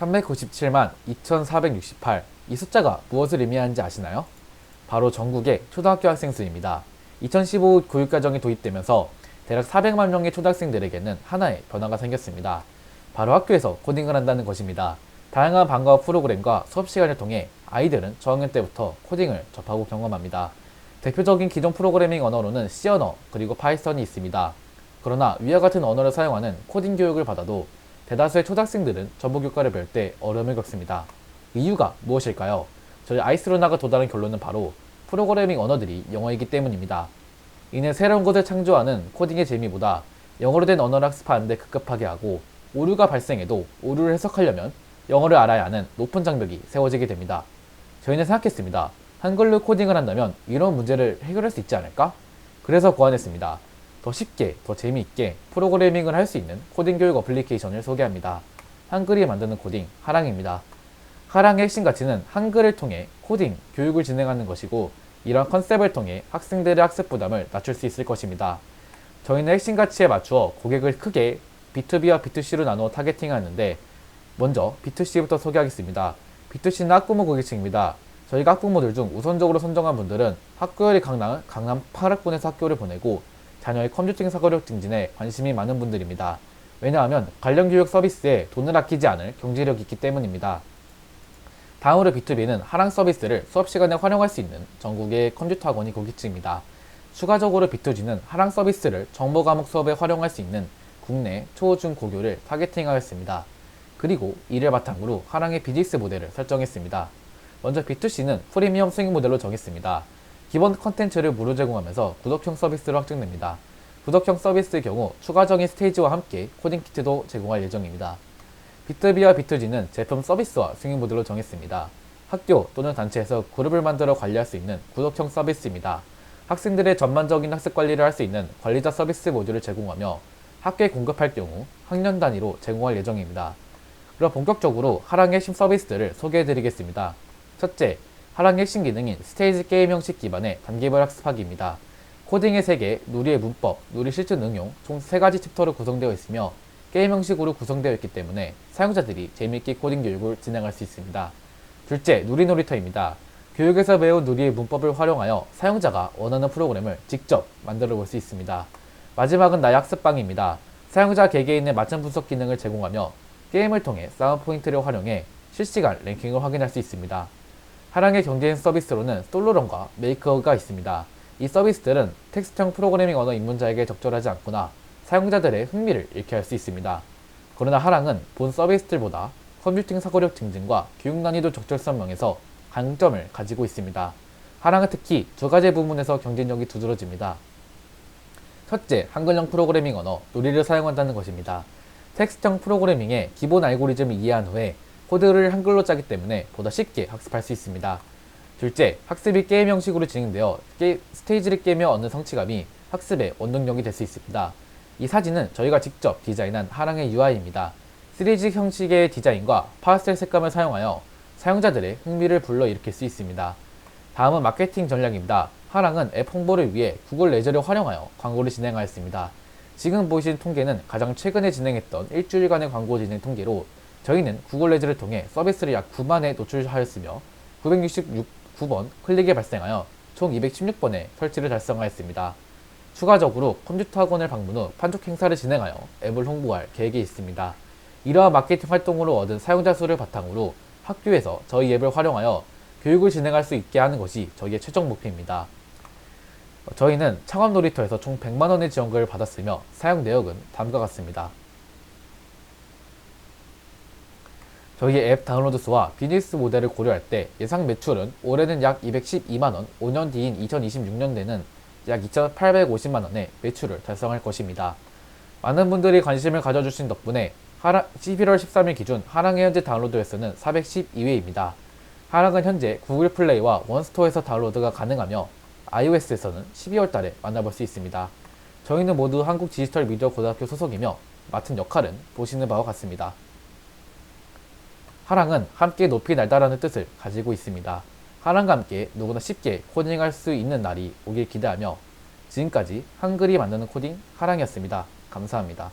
397만 2468. 이 숫자가 무엇을 의미하는지 아시나요? 바로 전국의 초등학교 학생 수입니다. 2015 교육과정이 도입되면서 대략 400만 명의 초등학생들에게는 하나의 변화가 생겼습니다. 바로 학교에서 코딩을 한다는 것입니다. 다양한 방과후 프로그램과 수업 시간을 통해 아이들은 저학년 때부터 코딩을 접하고 경험합니다. 대표적인 기존 프로그래밍 언어로는 C 언어 그리고 파이썬이 있습니다. 그러나 위와 같은 언어를 사용하는 코딩 교육을 받아도 대다수의 초등학생들은 정보 교과를 배울 때 어려움을 겪습니다. 이유가 무엇일까요? 저희 아이스로나가 도달한 결론은 바로 프로그래밍 언어들이 영어이기 때문입니다. 이는 새로운 것을 창조하는 코딩의 재미보다 영어로 된 언어를 학습하는데 급급하게 하고 오류가 발생해도 오류를 해석하려면 영어를 알아야 하는 높은 장벽이 세워지게 됩니다. 저희는 생각했습니다. 한글로 코딩을 한다면 이런 문제를 해결할 수 있지 않을까? 그래서 고안했습니다. 더 쉽게, 더 재미있게 프로그래밍을 할 수 있는 코딩 교육 어플리케이션을 소개합니다. 한글이 만드는 코딩 하랑입니다. 하랑의 핵심 가치는 한글을 통해 코딩, 교육을 진행하는 것이고 이런 컨셉을 통해 학생들의 학습 부담을 낮출 수 있을 것입니다. 저희는 핵심 가치에 맞추어 고객을 크게 B2B와 B2C로 나누어 타겟팅하는데 먼저 B2C부터 소개하겠습니다. B2C는 학부모 고객층입니다. 저희가 학부모들 중 우선적으로 선정한 분들은 학교열이 강남, 강남 8학군에서 학교를 보내고 자녀의 컴퓨팅 사고력 증진에 관심이 많은 분들입니다. 왜냐하면 관련 교육 서비스에 돈을 아끼지 않을 경제력이 있기 때문입니다. 다음으로 B2B는 하랑 서비스를 수업 시간에 활용할 수 있는 전국의 컴퓨터 학원이 고객층입니다. 추가적으로 B2G는 하랑 서비스를 정보 과목 수업에 활용할 수 있는 국내 초, 중, 고교를 타겟팅하였습니다. 그리고 이를 바탕으로 하랑의 비즈니스 모델을 설정했습니다. 먼저 B2C는 프리미엄 수익 모델로 정했습니다. 기본 컨텐츠를 무료 제공하면서 구독형 서비스로 확정됩니다. 구독형 서비스의 경우 추가적인 스테이지와 함께 코딩 키트도 제공할 예정입니다. B2B와 B2G는 제품 서비스와 승인 모델로 정했습니다. 학교 또는 단체에서 그룹을 만들어 관리할 수 있는 구독형 서비스입니다. 학생들의 전반적인 학습 관리를 할 수 있는 관리자 서비스 모듈을 제공하며 학교에 공급할 경우 학년 단위로 제공할 예정입니다. 그럼 본격적으로 하랑의 핵심 서비스들을 소개해 드리겠습니다. 첫째, 하랑의 핵심 기능인 스테이지 게임 형식 기반의 단계별 학습하기입니다. 코딩의 세계, 누리의 문법, 누리 실전 응용 총 3가지 챕터로 구성되어 있으며 게임 형식으로 구성되어 있기 때문에 사용자들이 재미있게 코딩 교육을 진행할 수 있습니다. 둘째, 누리 놀이터입니다. 교육에서 배운 누리의 문법을 활용하여 사용자가 원하는 프로그램을 직접 만들어 볼 수 있습니다. 마지막은 나의 학습방입니다. 사용자 개개인의 맞춤 분석 기능을 제공하며 게임을 통해 싸움 포인트를 활용해 실시간 랭킹을 확인할 수 있습니다. 하랑의 경제인 서비스로는 솔로런과 메이커가 있습니다. 이 서비스들은 텍스트형 프로그래밍 언어 입문자에게 적절하지 않거나 사용자들의 흥미를 잃게 할 수 있습니다. 그러나 하랑은 본 서비스들보다 컴퓨팅 사고력 증진과 교육 난이도 적절성 면에서 강점을 가지고 있습니다. 하랑은 특히 두 가지 부분에서 경쟁력이 두드러집니다. 첫째, 한글형 프로그래밍 언어, 누리를 사용한다는 것입니다. 텍스트형 프로그래밍의 기본 알고리즘을 이해한 후에 코드를 한글로 짜기 때문에 보다 쉽게 학습할 수 있습니다. 둘째, 학습이 게임 형식으로 진행되어 게, 스테이지를 깨며 얻는 성취감이 학습의 원동력이 될 수 있습니다. 이 사진은 저희가 직접 디자인한 하랑의 UI입니다. 3D 형식의 디자인과 파스텔 색감을 사용하여 사용자들의 흥미를 불러일으킬 수 있습니다. 다음은 마케팅 전략입니다. 하랑은 앱 홍보를 위해 구글 레저를 활용하여 광고를 진행하였습니다. 지금 보이신 통계는 가장 최근에 진행했던 일주일간의 광고 진행 통계로 저희는 구글 레저를 통해 서비스를 약 9만 회 노출하였으며 969번 클릭이 발생하여 총 216번의 설치를 달성하였습니다. 추가적으로 컴퓨터 학원을 방문 후 판촉 행사를 진행하여 앱을 홍보할 계획이 있습니다. 이러한 마케팅 활동으로 얻은 사용자 수를 바탕으로 학교에서 저희 앱을 활용하여 교육을 진행할 수 있게 하는 것이 저희의 최종 목표입니다. 저희는 창업 놀이터에서 총 100만원의 지원금을 받았으며 사용 내역은 다음과 같습니다. 저희의 앱 다운로드 수와 비즈니스 모델을 고려할 때 예상 매출은 올해는 약 212만원, 5년 뒤인 2026년에는 약 2,850만원의 매출을 달성할 것입니다. 많은 분들이 관심을 가져주신 덕분에 하랑, 11월 13일 기준 하랑의 현재 다운로드 횟수는 412회입니다. 하랑은 현재 구글 플레이와 원스토어에서 다운로드가 가능하며 iOS에서는 12월 달에 만나볼 수 있습니다. 저희는 모두 한국 디지털 미디어 고등학교 소속이며 맡은 역할은 보시는 바와 같습니다. 하랑은 함께 높이 날다라는 뜻을 가지고 있습니다. 하랑과 함께 누구나 쉽게 코딩할 수 있는 날이 오길 기대하며 지금까지 한글이 만드는 코딩 하랑이었습니다. 감사합니다.